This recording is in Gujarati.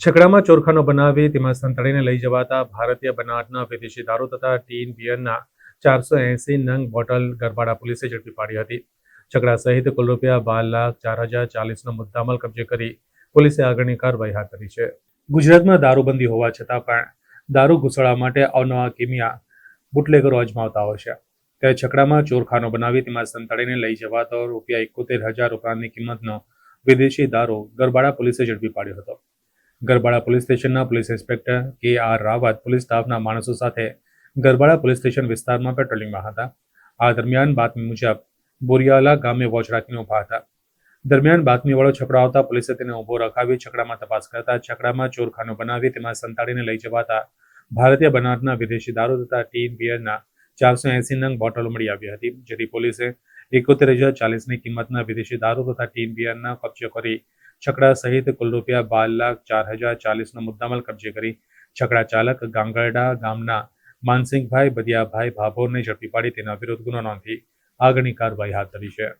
છકડામાં ચોરખાનો બનાવી તેમાં સંતાડીને લઈ જવાતા ભારતીય બનાવટના વિદેશી દારૂ તથા ટીન બિયરના ચારસો એંસી નંગ બોટલ ગરબાડા પોલીસે ઝડપી પાડી હતી. છકડા સહિત કુલ રૂપિયા બાર લાખ ચાર હજાર ચાલીસનો મુદ્દામાલ કબજે કરી પોલીસે આગળની કાર્યવાહી હાથ ધરી છે. ગુજરાતમાં દારૂબંધી હોવા છતાં પણ દારૂ ઘૂસળવા માટે અવનવા કિમિયા બુટલેગરો અજમાવતા હોય છે. ત્યારે છકડામાં ચોરખાનો બનાવી તેમાં સંતાડીને લઈ જવાતો રૂપિયા એકોતેર હજાર ઉપરાંતની કિંમતનો વિદેશી દારૂ ગરબાડા પોલીસે ઝડપી પાડ્યો હતો. ગરબાડા પોલીસ સ્ટેશનના police inspector K R Rawat police સ્ટાફના માણસો સાથે ગરબાડા પોલીસ સ્ટેશન વિસ્તારમાં પેટ્રોલિંગમાં હતા. આ દરમિયાન બાતમી મુજબ બોરિયાલા ગામે વોચ રાખીને ઊભા હતા. દરમિયાન બાતમીવાળો છકડો આવતા પોલીસે તેને ઊભો રખાવી છકડામાં તપાસ કરતા છકડામાં ચોરખાનો બનાવી તેમાં સંતાડીને લઈ જવાતા ભારતીય બનાવટના વિદેશી દારૂ તથા ટીન બિયરના ચારસો એસી નંગ બોટલો મળી આવી હતી, જેથી પોલીસે એકોતેર હજાર ચાલીસની કિંમતના વિદેશી દારૂ તથા ટીન બિયરના કબજો કરી છકડા સહિત કુલ રૂપિયા બાર લાખ ચાર હજાર ચાલીસનો મુદ્દામાલ કબજે કરી. છકડા ચાલક ગાંગરડા ગામના માનસિંહભાઈ બદિયાભાઈ ભાભોરને ઝડપી પાડી તેના વિરુદ્ધ ગુનો નોંધી આગળની કાર્યવાહી હાથ ધરી છે.